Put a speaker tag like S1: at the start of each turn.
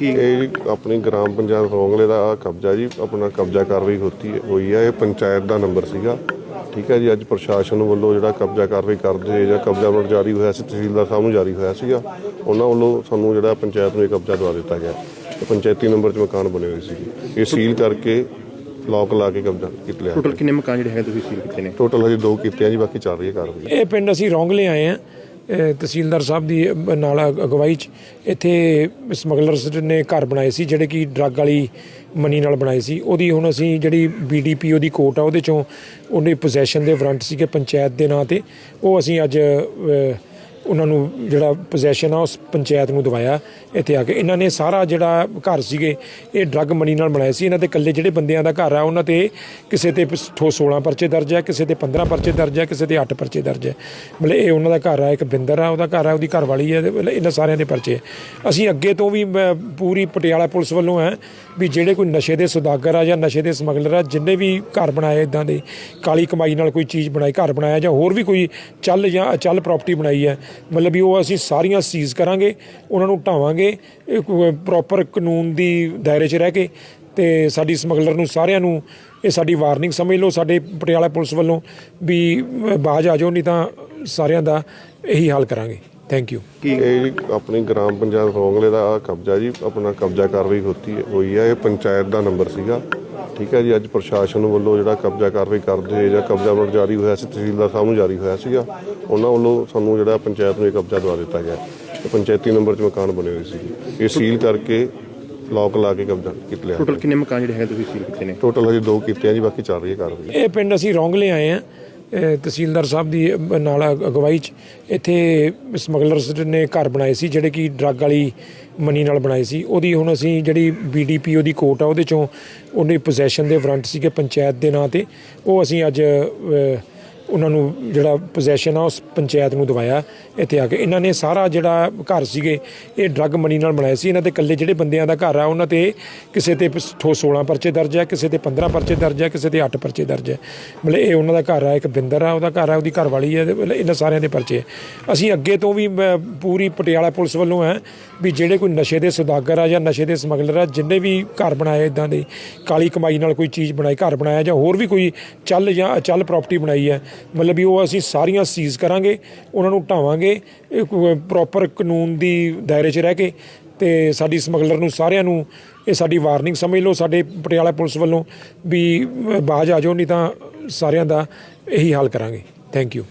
S1: ਇਹ ਆਪਣੀ ਗ੍ਰਾਮ ਪੰਚਾਇਤ ਰੋਂਗਲੇ ਦਾ ਕਬਜ਼ਾ ਜੀ ਆਪਣਾ ਕਬਜ਼ਾ ਕਾਰਵਾਈ ਹੋਤੀ ਹੈ ਹੋਈ ਹੈ ਇਹ ਪੰਚਾਇਤ ਦਾ ਨੰਬਰ ਸੀਗਾ। ਠੀਕ ਹੈ ਜੀ ਅੱਜ ਪ੍ਰਸ਼ਾਸਨ ਵੱਲੋਂ ਜਿਹੜਾ ਕਬਜ਼ਾ ਕਾਰਵਾਈ ਕਰਦੇ ਜਾਂ ਕਬਜ਼ਾ ਨੋਟ ਜਾਰੀ ਹੋਇਆ ਸੀ ਤਹਿਸੀਲਦਾਰ ਸਾਹਿਬ ਨੂੰ ਜਾਰੀ ਹੋਇਆ ਸੀਗਾ ਉਹਨਾਂ ਵੱਲੋਂ ਸਾਨੂੰ ਜਿਹੜਾ ਪੰਚਾਇਤ ਨੂੰ ਇਹ ਕਬਜ਼ਾ ਦਵਾ ਦਿੱਤਾ ਗਿਆ। ਤੇ ਪੰਚਾਇਤੀ ਨੰਬਰ 'ਚ ਮਕਾਨ ਬਣੇ ਹੋਏ ਸੀ ਇਹ ਸੀਲ ਕਰਕੇ ਲੋਕ ਲਾ ਕੇ ਕਬਜ਼ਾ ਕੀਤਾ ਲਿਆ
S2: ਟੋਟਲ ਕਿੰਨੇ ਮਕਾਨ ਜਿਹੜੇ ਹੈਗੇ ਤੁਸੀਂ ਸੀਲ ਕੀਤੇ ਨੇ?
S1: ਟੋਟਲ ਹਜੇ ਦੋ ਕੀਤੇ ਆ ਜੀ ਬਾਕੀ ਚੱਲ ਰਹੀ ਹੈ ਕਾਰਵਾਈ।
S3: ਇਹ ਪਿੰਡ ਅਸੀਂ ਰੌਂਗਲੇ ਆਏ ਆ। ਤਹਿਸੀਲਦਾਰ ਸਾਹਿਬ ਦੀ ਨਾਲ ਅਗਵਾਈ ਚ ਇੱਥੇ ਸਮਗਲਰਸ ਨੇ ਘਰ ਬਣਾਏ ਸੀ, ਜਿਹੜੇ ਕਿ ਡਰੱਗ ਵਾਲੀ ਮਨੀ ਨਾਲ ਬਣਾਏ ਸੀ। ਉਹਦੀ ਹੁਣ ਅਸੀਂ ਜਿਹੜੀ ਬੀਡੀਪੀ ਦੀ ਕੋਰਟ ਆ, ਉਹਦੇ ਚੋਂ ਉਹਨੇ ਪੋਜੈਸ਼ਨ ਦੇ ਵਾਰੰਟ ਸੀਗੇ ਪੰਚਾਇਤ ਦੇ ਨਾਂ ਤੇ। ਉਹ ਅਸੀਂ ਅੱਜ ਉਹਨਾਂ ਨੂੰ ਜਿਹੜਾ ਪੋਜੈਸ਼ਨ ਆ, ਉਸ ਪੰਚਾਇਤ ਨੂੰ ਦਵਾਇਆ ਇੱਥੇ ਆ ਕੇ। ਇਹਨਾਂ ਨੇ ਸਾਰਾ ਜਿਹੜਾ ਘਰ ਸੀਗੇ, ਇਹ ਡਰੱਗ ਮਨੀ ਨਾਲ ਬਣਾਏ ਸੀ। ਇਹਨਾਂ ਦੇ ਇਕੱਲੇ ਜਿਹੜੇ ਬੰਦਿਆਂ ਦਾ ਘਰ ਆ, ਉਹਨਾਂ ਤੇ ਕਿਸੇ ਤੇ ਪ- ਠੋ 16 ਪਰਚੇ ਦਰਜ ਹੈ ਕਿਸੇ ਤੇ 15 ਪਰਚੇ ਦਰਜ ਹੈ ਕਿਸੇ ਤੇ 8 ਪਰਚੇ ਦਰਜ ਹੈ ਮਤਲਬ ਇਹ ਉਹਨਾਂ ਦਾ ਘਰ ਆ, ਇੱਕ ਬਿੰਦਰ ਆ, ਉਹਦਾ ਘਰ ਆ, ਉਹਦੀ ਘਰ ਵਾਲੀ ਹੈ ਮਤਲਬ ਇਹਨਾਂ ਸਾਰਿਆਂ ਦੇ ਪਰਚੇ ਅਸੀਂ ਅੱਗੇ ਤੋਂ ਵੀ ਪੂਰੀ ਪਟਿਆਲਾ ਪੁਲਿਸ ਵੱਲੋਂ ਹੈ ਵੀ ਜਿਹੜੇ ਕੋਈ ਨਸ਼ੇ ਦੇ ਸੁਦਾਗਰ ਆ ਜਾਂ ਨਸ਼ੇ ਦੇ ਸਮਗਲਰ ਆ, ਜਿੰਨੇ ਵੀ ਘਰ ਬਣਾਏ ਇਦਾਂ ਦੇ, ਕਾਲੀ ਕਮਾਈ ਨਾਲ ਕੋਈ ਚੀਜ਼ ਬਣਾਈ, ਘਰ ਬਣਾਇਆ ਜਾਂ ਹੋਰ ਵੀ ਕੋਈ ਚੱਲ ਜਾਂ ਅਚਲ ਪ੍ਰਾਪਰਟੀ ਬਣਾਈ ਹੈ ਮਤਲਬ ਵੀ ਉਹ ਅਸੀਂ ਸਾਰੀਆਂ ਸੀਜ਼ ਕਰਾਂਗੇ, ਉਹਨਾਂ ਨੂੰ ਢਾਵਾਂਗੇ ਪ੍ਰੋਪਰ ਕਾਨੂੰਨ ਦੀ ਦਾਇਰੇ 'ਚ ਰਹਿ ਕੇ ਤੇ ਸਾਡੀ ਸਮਗਲਰ ਨੂੰ ਸਾਰਿਆਂ ਨੂੰ ਇਹ ਸਾਡੀ ਵਾਰਨਿੰਗ ਸਮਝ ਲਓ, ਸਾਡੇ ਪਟਿਆਲਾ ਪੁਲਿਸ ਵੱਲੋਂ ਵੀ ਬਾਜ਼ ਆ ਜਾਓ, ਨਹੀਂ ਤਾਂ ਸਾਰਿਆਂ ਦਾ ਇਹੀ ਹਾਲ ਕਰਾਂਗੇ। ਥੈਂਕ ਯੂ
S1: ਇਹ ਆਪਣੀ ਗ੍ਰਾਮ ਪੰਚਾਇਤ ਰੋਂਗਲੇ ਦਾ ਆਹ ਕਬਜ਼ਾ ਜੀ, ਆਪਣਾ ਕਬਜ਼ਾ ਕਾਰਵਾਈ ਹੋਤੀ, ਹੋਈ ਹੈ ਇਹ ਪੰਚਾਇਤ ਦਾ ਨੰਬਰ ਸੀਗਾ। ਠੀਕ ਹੈ ਜੀ ਅੱਜ ਪ੍ਰਸ਼ਾਸਨ ਵੱਲੋਂ ਜਿਹੜਾ ਕਬਜ਼ਾ ਕਾਰਵਾਈ ਕਰਦੇ ਜਾਂ ਕਬਜ਼ਾ ਨੋਟ ਜਾਰੀ ਹੋਇਆ ਸੀ ਤਹਿਸੀਲਦਾਰ ਸਾਹਿਬ ਨੂੰ ਜਾਰੀ ਹੋਇਆ ਸੀਗਾ ਉਹਨਾਂ ਵੱਲੋਂ ਸਾਨੂੰ ਜਿਹੜਾ ਪੰਚਾਇਤ ਨੂੰ ਇਹ ਕਬਜ਼ਾ ਦਵਾ ਦਿੱਤਾ ਗਿਆ ਤੇ ਪੰਚਾਇਤੀ ਨੰਬਰ 'ਚ ਮਕਾਨ ਬਣੇ ਹੋਏ ਸੀ ਇਹ ਸੀਲ ਕਰਕੇ ਲੋਕ ਲਾ ਕੇ ਕਬਜ਼ਾ ਕੀਤਾ ਲਿਆ।
S2: ਟੋਟਲ ਕਿੰਨੇ ਮਕਾਨ ਜਿਹੜੇ ਹੈਗੇ ਤੁਸੀਂ ਸੀਲ ਕੀਤੇ ਨੇ?
S1: ਟੋਟਲ ਹਜੇ ਦੋ ਕੀਤੇ ਆ ਜੀ ਬਾਕੀ ਚੱਲ ਰਹੀ ਹੈ ਕਾਰਵਾਈ।
S3: ਇਹ ਪਿੰਡ ਅਸੀਂ ਰੌਂਗਲੇ ਆਏ ਆ ਤਹਿਸੀਲਦਾਰ ਸਾਹਿਬ ਦੀ ਅਹ, ਨਾਲ ਅਗਵਾਈ ਚ ਇੱਥੇ ਸਮਗਲਰਸ ਨੇ ਘਰ ਬਣਾਏ ਸੀ ਜਿਹੜੇ ਕਿ ਡਰੱਗ ਵਾਲੀ ਮਨੀ ਨਾਲ ਬਣਾਏ ਸੀ। ਉਹਦੀ ਹੁਣ ਅਸੀਂ ਜਿਹੜੀ ਬੀਡੀਪੀ ਉਹਦੀ ਕੋਰਟ ਆ ਉਹਦੇ ਚੋਂ ਉਹਨੇ ਪੋਜੈਸ਼ਨ ਦੇ ਵਾਰੰਟ ਸੀਗੇ ਪੰਚਾਇਤ ਦੇ ਨਾਂ ਤੇ। ਉਹ ਅਸੀਂ ਅੱਜ ਉਹਨਾਂ ਨੂੰ ਜਿਹੜਾ ਪੋਜੈਸ਼ਨ ਆ, ਉਸ ਪੰਚਾਇਤ ਨੂੰ ਦਵਾਇਆ ਇੱਥੇ ਆ ਕੇ। ਇਹਨਾਂ ਨੇ ਸਾਰਾ ਜਿਹੜਾ ਘਰ ਸੀਗੇ, ਇਹ ਡਰੱਗ ਮਨੀ ਨਾਲ ਬਣਾਏ ਸੀ। ਇਹਨਾਂ ਦੇ ਇਕੱਲੇ ਜਿਹੜੇ ਬੰਦਿਆਂ ਦਾ ਘਰ ਆ, ਉਹਨਾਂ ਤੇ ਕਿਸੇ ਤੇ ਪ- ਠੋ 16 ਪਰਚੇ ਦਰਜ ਹੈ ਕਿਸੇ ਤੇ 15 ਪਰਚੇ ਦਰਜ ਹੈ ਕਿਸੇ ਤੇ 8 ਪਰਚੇ ਦਰਜ ਹੈ ਮਤਲਬ ਇਹ ਉਹਨਾਂ ਦਾ ਘਰ ਆ, ਇੱਕ ਬਿੰਦਰ ਆ, ਉਹਦਾ ਘਰ ਆ, ਉਹਦੀ ਘਰ ਵਾਲੀ ਹੈ ਮਤਲਬ ਇਹਨਾਂ ਸਾਰਿਆਂ ਦੇ ਪਰਚੇ ਹੈ। ਅਸੀਂ ਅੱਗੇ ਤੋਂ ਵੀ ਮੈਂ ਪੂਰੀ ਪਟਿਆਲਾ ਪੁਲਿਸ ਵੱਲੋਂ ਹੈ ਵੀ ਜਿਹੜੇ ਕੋਈ ਨਸ਼ੇ ਦੇ ਸੌਦਾਗਰ ਆ ਜਾਂ ਨਸ਼ੇ ਦੇ ਸਮਗਲਰ ਆ, ਜਿੰਨੇ ਵੀ ਘਰ ਬਣਾਏ ਇਦਾਂ ਦੇ, ਕਾਲੀ ਕਮਾਈ ਨਾਲ ਕੋਈ ਚੀਜ਼ ਬਣਾਈ, ਘਰ ਬਣਾਇਆ ਜਾਂ ਹੋਰ ਵੀ ਕੋਈ ਚੱਲ ਜਾਂ ਅਚਲ ਪ੍ਰਾਪਰਟੀ ਬਣਾਈ ਹੈ ਮਤਲਬ ਵੀ ਉਹ ਅਸੀਂ ਸਾਰੀਆਂ ਸੀਜ਼ ਕਰਾਂਗੇ ਉਹਨਾਂ ਨੂੰ ਢਾਵਾਂਗੇ ਪ੍ਰੋਪਰ ਕਾਨੂੰਨ ਦੀ ਦਾਇਰੇ 'ਚ ਰਹਿ ਕੇ ਤੇ ਸਾਡੀ ਸਮਗਲਰ ਨੂੰ ਸਾਰਿਆਂ ਨੂੰ ਇਹ ਸਾਡੀ ਵਾਰਨਿੰਗ ਸਮਝ ਲਓ ਸਾਡੇ ਪਟਿਆਲਾ ਪੁਲਿਸ ਵੱਲੋਂ ਵੀ ਅਹ, ਬਾਜ਼ ਆ ਜਾਓ ਨਹੀਂ ਤਾਂ ਸਾਰਿਆਂ ਦਾ ਇਹੀ ਹਾਲ ਕਰਾਂਗੇ। Thank you